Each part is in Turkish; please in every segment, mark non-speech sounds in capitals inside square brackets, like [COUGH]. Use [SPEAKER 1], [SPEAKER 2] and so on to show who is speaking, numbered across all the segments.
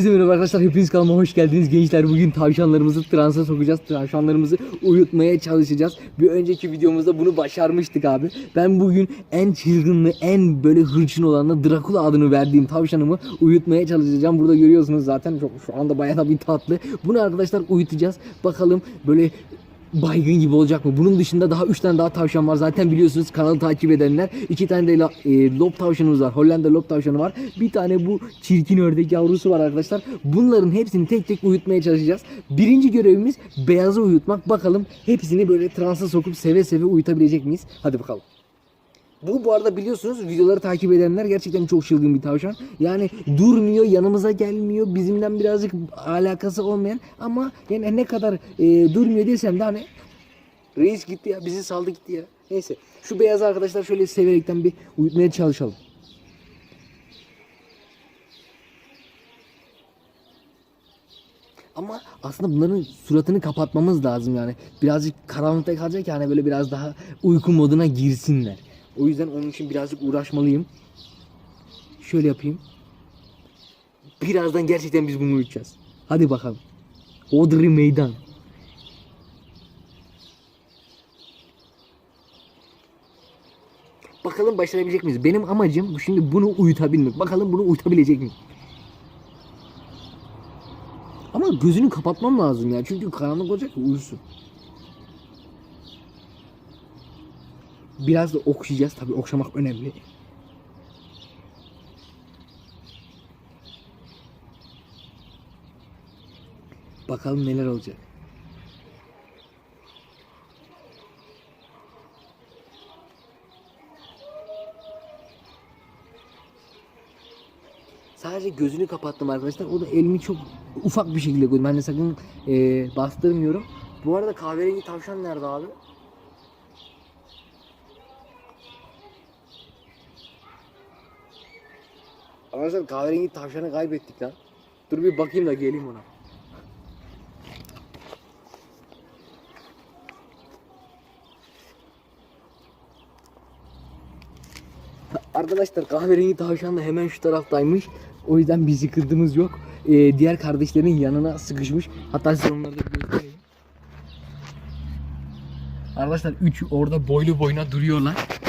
[SPEAKER 1] Herkese merhaba arkadaşlar hepiniz kanalıma hoş geldiniz. Gençler bugün tavşanlarımızı transa sokacağız tavşanlarımızı uyutmaya çalışacağız. Bir önceki videomuzda bunu başarmıştık abi. Ben bugün en çılgınlı en böyle hırçın olanla Drakula adını verdiğim tavşanımı uyutmaya çalışacağım. Burada görüyorsunuz zaten çok şu anda bayağı da bir tatlı. Bunu arkadaşlar uyutacağız. Bakalım böyle baygın gibi olacak mı? Bunun dışında daha 3 tane daha tavşan var. Zaten biliyorsunuz kanalı takip edenler. 2 tane de e, lob tavşanımız var. Hollanda lob tavşanı var. Bir tane bu çirkin ördek yavrusu var arkadaşlar. Bunların hepsini tek tek uyutmaya çalışacağız. Birinci görevimiz beyazı uyutmak. Bakalım hepsini böyle transa sokup seve seve uyutabilecek miyiz? Hadi bakalım. Bu bu arada biliyorsunuz videoları takip edenler gerçekten çok çılgın bir tavşan. Yani durmuyor, yanımıza gelmiyor. Bizimden birazcık alakası olmayan ama yani ne kadar e, durmuyor desem de hani reis gitti ya, bizi saldı gitti ya. Neyse. Şu beyaz arkadaşlar şöyle severekten bir uyutmaya çalışalım. Ama aslında bunların suratını kapatmamız lazım yani. Birazcık karanlıkta kalacak yani böyle biraz daha uyku moduna girsinler. O yüzden onun için birazcık uğraşmalıyım. Şöyle yapayım. Birazdan gerçekten biz bunu uyutacağız. Hadi bakalım. Odri meydan. Bakalım başarabilecek miyiz? Benim amacım şimdi bunu uyutabilmek. Bakalım bunu uyutabilecek miyim? Ama gözünü kapatmam lazım ya. Çünkü karanlık olacak ki uyusun. Biraz da okşayacağız. Tabii okşamak önemli. Bakalım neler olacak. Sadece gözünü kapattım arkadaşlar. O da elimi çok ufak bir şekilde koydum. Ben de sakın e, bastırmıyorum. Bu arada kahverengi tavşan nerede abi? Arkadaşlar kahverengi tavşanı kaybettik lan. Dur bir bakayım da geleyim ona. Arkadaşlar kahverengi tavşan da hemen şu taraftaymış. O yüzden bir sıkıntımız yok. Ee, diğer kardeşlerin yanına sıkışmış. Hatta size onları da göstereyim. Arkadaşlar üç orada boylu boyuna duruyorlar.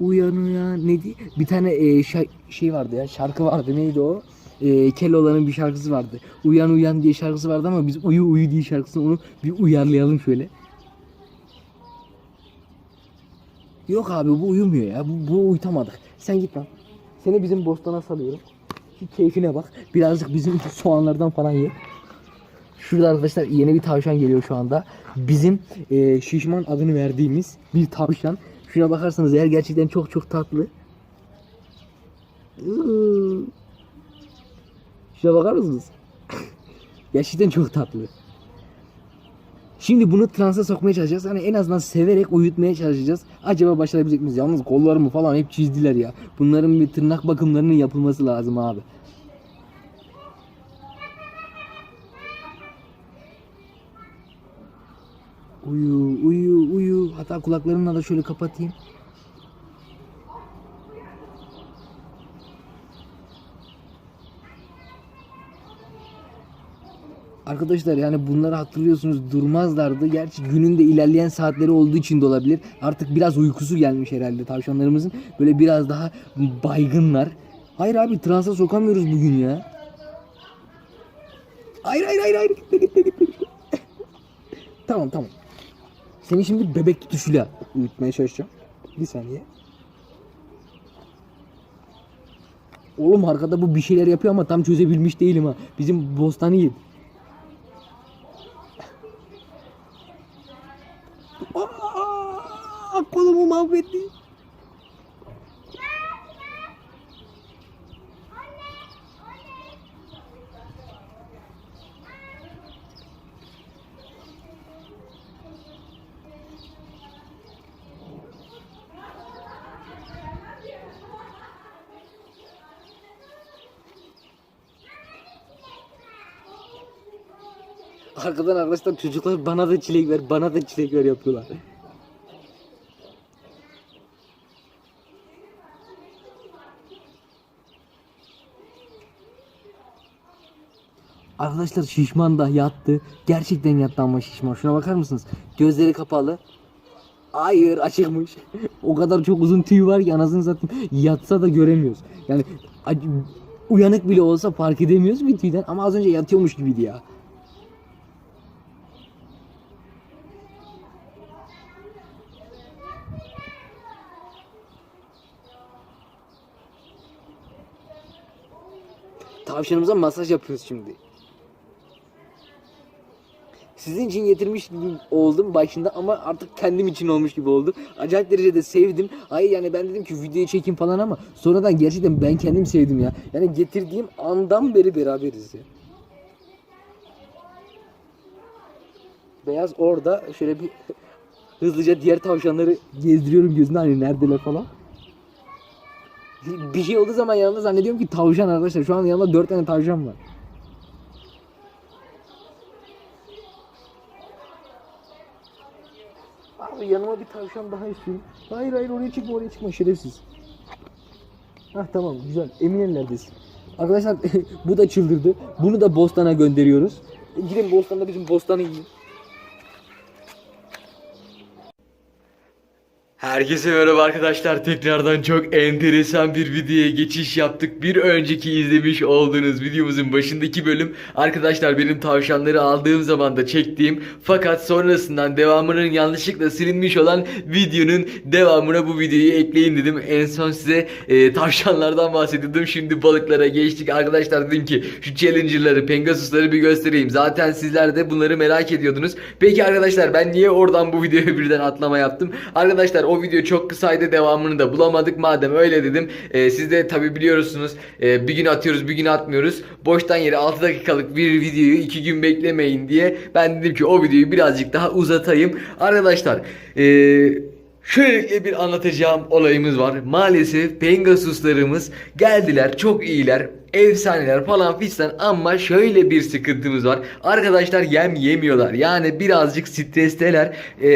[SPEAKER 1] Uyan uyan neydi? Bir tane e, şey vardı ya şarkı vardı neydi o? E, Keloğlan'ın bir şarkısı vardı. Uyan uyan diye şarkısı vardı ama biz uyu uyu diye şarkısını onu bir uyarlayalım şöyle. Yok abi bu uyumuyor ya. Bu, bu uyutamadık. Sen git lan. Seni bizim bostana salıyorum. Şu keyfine bak. Birazcık bizim soğanlardan falan ye. Şurada arkadaşlar yeni bir tavşan geliyor şu anda. Bizim e, şişman adını verdiğimiz bir tavşan. Şuna bakarsanız eğer gerçekten çok çok tatlı. Şuna bakar mısınız? [LAUGHS] gerçekten çok tatlı. Şimdi bunu transa sokmaya çalışacağız. Hani en azından severek uyutmaya çalışacağız. Acaba başarabilecek miyiz? Yalnız kollarımı falan hep çizdiler ya. Bunların bir tırnak bakımlarının yapılması lazım abi. Uyu. Hatta kulaklarımla da şöyle kapatayım. Arkadaşlar yani bunları hatırlıyorsunuz durmazlardı. Gerçi günün de ilerleyen saatleri olduğu için de olabilir. Artık biraz uykusu gelmiş herhalde tavşanlarımızın. Böyle biraz daha baygınlar. Hayır abi transa sokamıyoruz bugün ya. Hayır hayır hayır hayır gitme gitme gitme. [LAUGHS] tamam tamam. Seni şimdi bebek tutuşuyla uyutmaya çalışacağım. Bir saniye. Oğlum arkada bu bir şeyler yapıyor ama tam çözebilmiş değilim ha. Bizim bostanı. Aa, kolumu mahvetti. Arkadan arkadaşlar çocuklar bana da çilek ver, bana da çilek ver yapıyorlar. Arkadaşlar şişman da yattı. Gerçekten yattı ama şişman. Şuna bakar mısınız? Gözleri kapalı. Hayır açıkmış. o kadar çok uzun tüy var ki anasını satayım. Yatsa da göremiyoruz. Yani uyanık bile olsa fark edemiyoruz bir tüyden ama az önce yatıyormuş gibiydi ya. Tavşanımıza masaj yapıyoruz şimdi. Sizin için getirmiş gibi oldum başında ama artık kendim için olmuş gibi oldu. Acayip derecede sevdim. Ay yani ben dedim ki videoyu çekeyim falan ama sonradan gerçekten ben kendim sevdim ya. Yani getirdiğim andan beri beraberiz ya. Beyaz orada şöyle bir [LAUGHS] hızlıca diğer tavşanları gezdiriyorum gözünde hani neredeler falan. [LAUGHS] Bir şey olduğu zaman yanımda zannediyorum ki tavşan arkadaşlar. Şu an yanımda dört tane tavşan var. Abi yanıma bir tavşan daha istiyorum. Hayır hayır oraya çıkma oraya çıkma şerefsiz. Hah tamam güzel. Emin neredesin? Arkadaşlar [LAUGHS] bu da çıldırdı. Bunu da bostana gönderiyoruz. Gidin bostanda bizim bostanı yiyin.
[SPEAKER 2] Herkese merhaba arkadaşlar. Tekrardan çok enteresan bir videoya geçiş yaptık. Bir önceki izlemiş olduğunuz videomuzun başındaki bölüm arkadaşlar benim tavşanları aldığım zaman da çektiğim fakat sonrasından devamının yanlışlıkla silinmiş olan videonun devamına bu videoyu ekleyin dedim. En son size e, tavşanlardan bahsediyordum. Şimdi balıklara geçtik. Arkadaşlar dedim ki şu challenger'ları, pengasusları bir göstereyim. Zaten sizler de bunları merak ediyordunuz. Peki arkadaşlar ben niye oradan bu videoya birden atlama yaptım? Arkadaşlar o video çok kısaydı devamını da bulamadık. Madem öyle dedim. e, siz de tabi biliyorsunuz e, bir gün atıyoruz bir gün atmıyoruz. Boştan yere 6 dakikalık bir videoyu 2 gün beklemeyin diye ben dedim ki o videoyu birazcık daha uzatayım. Arkadaşlar eee Şöyle bir anlatacağım olayımız var. Maalesef Pegasuslarımız geldiler. Çok iyiler. Efsaneler falan fistan ama şöyle bir sıkıntımız var. Arkadaşlar yem yemiyorlar. Yani birazcık stresteler. Ee,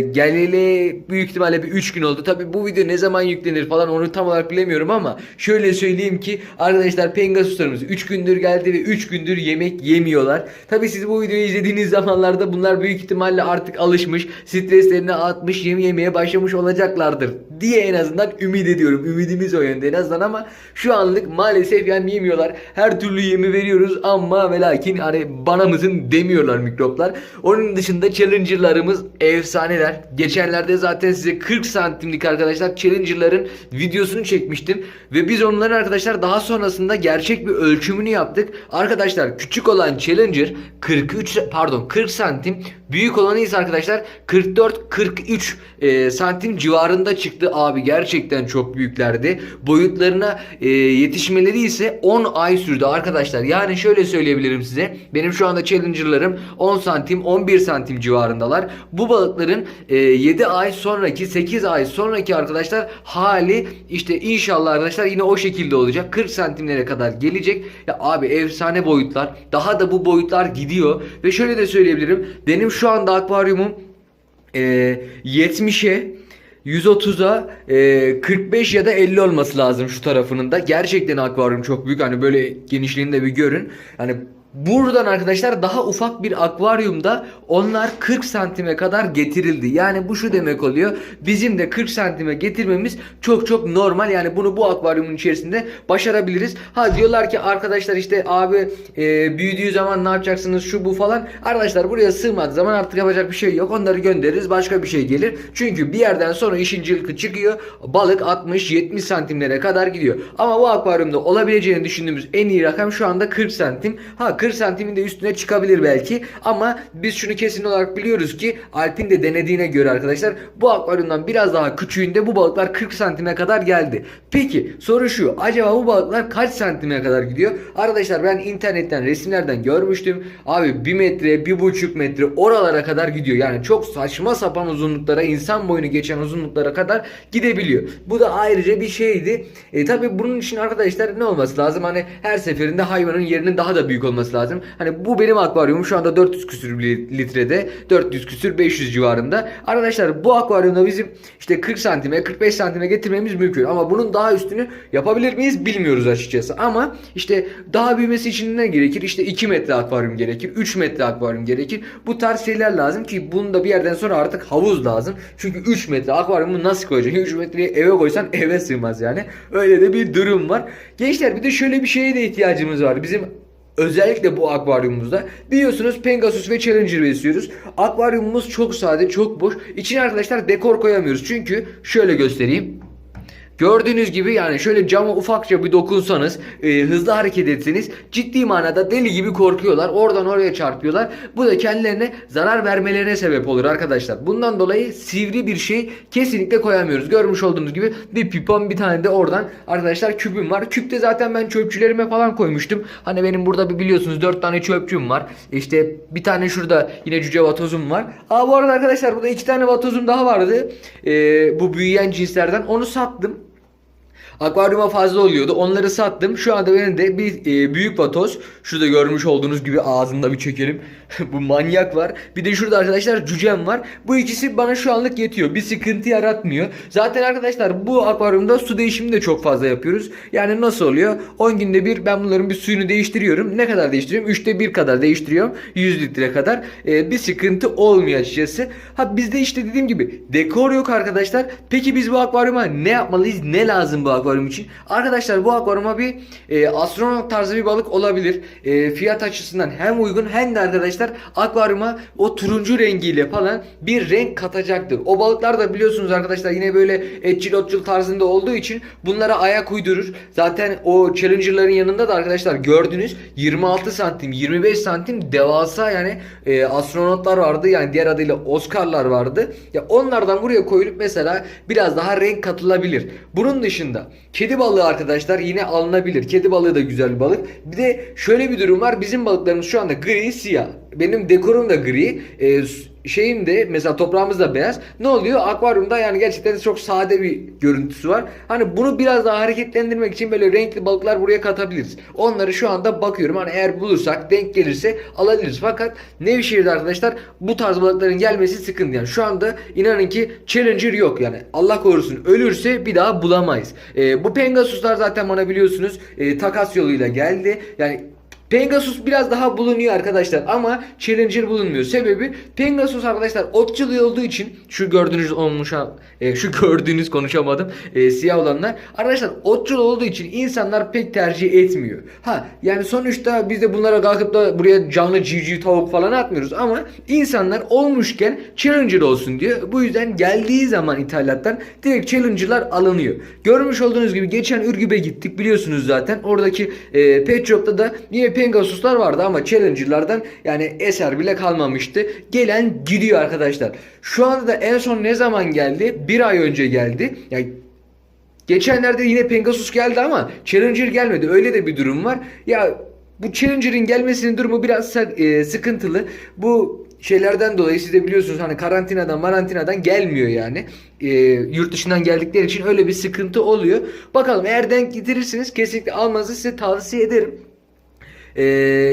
[SPEAKER 2] geleli büyük ihtimalle bir 3 gün oldu. Tabi bu video ne zaman yüklenir falan onu tam olarak bilemiyorum ama şöyle söyleyeyim ki arkadaşlar Pegasuslarımız 3 gündür geldi ve 3 gündür yemek yemiyorlar. Tabi siz bu videoyu izlediğiniz zamanlarda bunlar büyük ihtimalle artık alışmış. Streslerini atmış yem yemeye başlamış olacaklardır diye en azından ümit ediyorum. Ümidimiz o yönde en azından ama şu anlık maalesef yem yemiyorlar. Her türlü yemi veriyoruz ama ve lakin hani bana mısın demiyorlar mikroplar. Onun dışında challenger'larımız efsaneler. Geçenlerde zaten size 40 santimlik arkadaşlar challenger'ların videosunu çekmiştim ve biz onların arkadaşlar daha sonrasında gerçek bir ölçümünü yaptık. Arkadaşlar küçük olan challenger 43 pardon 40 santim büyük olanı ise arkadaşlar 44-43 e, santim civarında çıktı abi gerçekten çok büyüklerdi. Boyutlarına e, yetişmeleri ise 10 ay sürdü arkadaşlar. Yani şöyle söyleyebilirim size. Benim şu anda challenger'larım 10 santim 11 santim civarındalar. Bu balıkların e, 7 ay sonraki 8 ay sonraki arkadaşlar hali işte inşallah arkadaşlar yine o şekilde olacak. 40 santimlere kadar gelecek. Ya abi efsane boyutlar. Daha da bu boyutlar gidiyor. Ve şöyle de söyleyebilirim. Benim şu anda akvaryumum e, 70'e 130'a e, 45 ya da 50 olması lazım şu tarafının da. Gerçekten akvaryum çok büyük. Hani böyle genişliğini de bir görün. Hani Buradan arkadaşlar daha ufak bir akvaryumda onlar 40 santime kadar getirildi. Yani bu şu demek oluyor. Bizim de 40 santime getirmemiz çok çok normal. Yani bunu bu akvaryumun içerisinde başarabiliriz. Ha diyorlar ki arkadaşlar işte abi e, büyüdüğü zaman ne yapacaksınız şu bu falan. Arkadaşlar buraya sığmadığı zaman artık yapacak bir şey yok. Onları göndeririz başka bir şey gelir. Çünkü bir yerden sonra işin cılkı çıkıyor. Balık 60-70 santimlere kadar gidiyor. Ama bu akvaryumda olabileceğini düşündüğümüz en iyi rakam şu anda 40 santim. Ha 40 santimin de üstüne çıkabilir belki. Ama biz şunu kesin olarak biliyoruz ki Alp'in de denediğine göre arkadaşlar bu akvaryumdan biraz daha küçüğünde bu balıklar 40 santime kadar geldi. Peki soru şu. Acaba bu balıklar kaç santime kadar gidiyor? Arkadaşlar ben internetten resimlerden görmüştüm. Abi 1 metre 1,5 metre oralara kadar gidiyor. Yani çok saçma sapan uzunluklara insan boyunu geçen uzunluklara kadar gidebiliyor. Bu da ayrıca bir şeydi. E tabi bunun için arkadaşlar ne olması lazım? Hani her seferinde hayvanın yerinin daha da büyük olması olması lazım. Hani bu benim akvaryumum şu anda 400 küsür li- litrede 400 küsür 500 civarında. Arkadaşlar bu akvaryumda bizim işte 40 santime 45 santime getirmemiz mümkün ama bunun daha üstünü yapabilir miyiz bilmiyoruz açıkçası. Ama işte daha büyümesi için ne gerekir? İşte 2 metre akvaryum gerekir, 3 metre akvaryum gerekir. Bu tarz şeyler lazım ki bunun da bir yerden sonra artık havuz lazım. Çünkü 3 metre akvaryumu nasıl koyacaksın? 3 metreyi eve koysan eve sığmaz yani. Öyle de bir durum var. Gençler bir de şöyle bir şeye de ihtiyacımız var. Bizim Özellikle bu akvaryumumuzda biliyorsunuz Pegasus ve Challenger besliyoruz. Akvaryumumuz çok sade, çok boş. İçine arkadaşlar dekor koyamıyoruz. Çünkü şöyle göstereyim. Gördüğünüz gibi yani şöyle cama ufakça bir dokunsanız, e, hızlı hareket etseniz ciddi manada deli gibi korkuyorlar. Oradan oraya çarpıyorlar. Bu da kendilerine zarar vermelerine sebep olur arkadaşlar. Bundan dolayı sivri bir şey kesinlikle koyamıyoruz. Görmüş olduğunuz gibi bir pipon bir tane de oradan arkadaşlar küpüm var. Küpte zaten ben çöpçülerime falan koymuştum. Hani benim burada bir biliyorsunuz 4 tane çöpçüm var. İşte bir tane şurada yine cüce vatozum var. Aa bu arada arkadaşlar burada iki tane vatozum daha vardı. E, bu büyüyen cinslerden. Onu sattım. Akvaryuma fazla oluyordu. Onları sattım. Şu anda benim de bir e, büyük vatoz. Şurada görmüş olduğunuz gibi ağzında bir çekelim. [LAUGHS] Bu manyak var. Bir de şurada arkadaşlar cücem var. Bu ikisi bana şu anlık yetiyor. Bir sıkıntı yaratmıyor. Zaten arkadaşlar bu akvaryumda su değişimi de çok fazla yapıyoruz. Yani nasıl oluyor? 10 günde bir ben bunların bir suyunu değiştiriyorum. Ne kadar değiştiriyorum? 3'te 1 kadar değiştiriyorum. 100 litre kadar. E, bir sıkıntı olmuyor açıkçası. Ha bizde işte dediğim gibi dekor yok arkadaşlar. Peki biz bu akvaryuma ne yapmalıyız? Ne lazım bu akvaryum için? Arkadaşlar bu akvaryuma bir e, astronot tarzı bir balık olabilir. E, fiyat açısından hem uygun hem de arkadaşlar akvaryuma o turuncu rengiyle falan bir renk katacaktır. O balıklar da biliyorsunuz arkadaşlar yine böyle etçil otçul tarzında olduğu için bunlara ayak uydurur. Zaten o challenger'ların yanında da arkadaşlar gördünüz 26 santim 25 santim devasa yani e, astronotlar vardı yani diğer adıyla Oscar'lar vardı. Ya onlardan buraya koyulup mesela biraz daha renk katılabilir. Bunun dışında kedi balığı arkadaşlar yine alınabilir. Kedi balığı da güzel bir balık. Bir de şöyle bir durum var. Bizim balıklarımız şu anda gri siyah. Benim dekorum da gri. E, şeyim de mesela toprağımız da beyaz. Ne oluyor? Akvaryumda yani gerçekten çok sade bir görüntüsü var. Hani bunu biraz daha hareketlendirmek için böyle renkli balıklar buraya katabiliriz. Onları şu anda bakıyorum. Hani eğer bulursak denk gelirse alabiliriz. Fakat Nevşehir'de arkadaşlar bu tarz balıkların gelmesi sıkıntı. Yani şu anda inanın ki Challenger yok yani. Allah korusun ölürse bir daha bulamayız. Ee, bu Pegasus'lar zaten bana biliyorsunuz e, takas yoluyla geldi. Yani Pegasus biraz daha bulunuyor arkadaşlar ama Challenger bulunmuyor. Sebebi Pegasus arkadaşlar otçul olduğu için şu gördüğünüz olmuş e, şu [LAUGHS] gördüğünüz konuşamadım e, siyah olanlar arkadaşlar otçul olduğu için insanlar pek tercih etmiyor. Ha yani sonuçta biz de bunlara kalkıp da buraya canlı civciv tavuk falan atmıyoruz ama insanlar olmuşken Challenger olsun diyor. Bu yüzden geldiği zaman ithalattan direkt Challenger'lar alınıyor. Görmüş olduğunuz gibi geçen Ürgüp'e gittik biliyorsunuz zaten. Oradaki e, pet shop'ta da yine Pegasus'lar vardı ama Challenger'lardan yani eser bile kalmamıştı. Gelen gidiyor arkadaşlar. Şu anda da en son ne zaman geldi? Bir ay önce geldi. Yani Geçenlerde yine Pegasus geldi ama Challenger gelmedi. Öyle de bir durum var. Ya bu Challenger'ın gelmesinin durumu biraz e, sıkıntılı. Bu şeylerden dolayı siz de biliyorsunuz hani karantinadan marantinadan gelmiyor yani. E, yurt dışından geldikleri için öyle bir sıkıntı oluyor. Bakalım eğer denk getirirseniz kesinlikle almanızı size tavsiye ederim. Ee,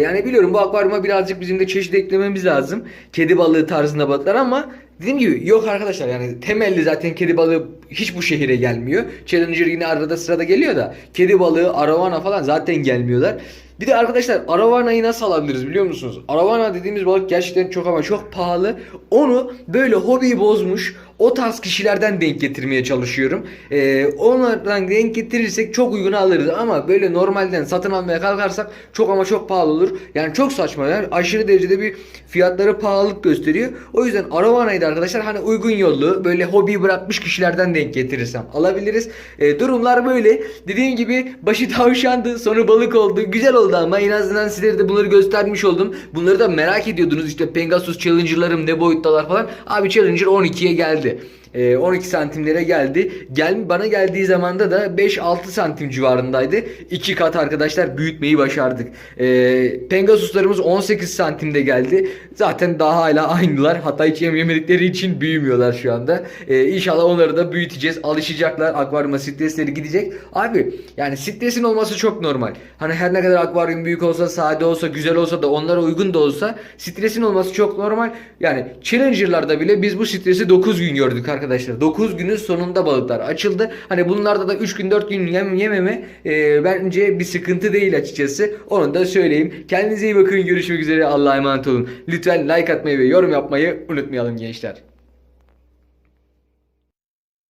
[SPEAKER 2] yani biliyorum bu akvaryuma birazcık bizim de çeşit eklememiz lazım. Kedi balığı tarzında balıklar ama dediğim gibi yok arkadaşlar yani temelli zaten kedi balığı hiç bu şehire gelmiyor. Challenger yine arada sırada geliyor da kedi balığı, aravana falan zaten gelmiyorlar. Bir de arkadaşlar aravanayı nasıl alabiliriz biliyor musunuz? Aravana dediğimiz balık gerçekten çok ama çok pahalı. Onu böyle hobiyi bozmuş o tarz kişilerden denk getirmeye çalışıyorum. Ee, onlardan denk getirirsek çok uygun alırız ama böyle normalden satın almaya kalkarsak çok ama çok pahalı olur. Yani çok saçma yani aşırı derecede bir fiyatları pahalılık gösteriyor. O yüzden aravanayı da arkadaşlar hani uygun yollu böyle hobi bırakmış kişilerden denk getirirsem alabiliriz. Ee, durumlar böyle. Dediğim gibi başı tavşandı sonu balık oldu. Güzel oldu ama en azından sizlere de bunları göstermiş oldum. Bunları da merak ediyordunuz işte Pegasus Challenger'larım ne boyuttalar falan. Abi Challenger 12'ye geldi. E, 12 santimlere geldi. Gel, bana geldiği zamanda da 5-6 santim civarındaydı. İki kat arkadaşlar büyütmeyi başardık. E, Pegasuslarımız 18 santimde geldi. Zaten daha hala aynılar. Hatta hiç yem yemedikleri için büyümüyorlar şu anda. E, inşallah onları da büyüteceğiz. Alışacaklar. Akvaryuma stresleri gidecek. Abi yani stresin olması çok normal. Hani her ne kadar akvaryum büyük olsa, sade olsa, güzel olsa da onlara uygun da olsa stresin olması çok normal. Yani Challenger'larda bile biz bu stresi 9 gün gördük arkadaşlar. 9 günün sonunda balıklar açıldı. Hani bunlarda da 3 gün 4 gün yem yememe e, bence bir sıkıntı değil açıkçası. Onu da söyleyeyim. Kendinize iyi bakın. Görüşmek üzere. Allah'a emanet olun. Lütfen like atmayı ve yorum yapmayı unutmayalım gençler.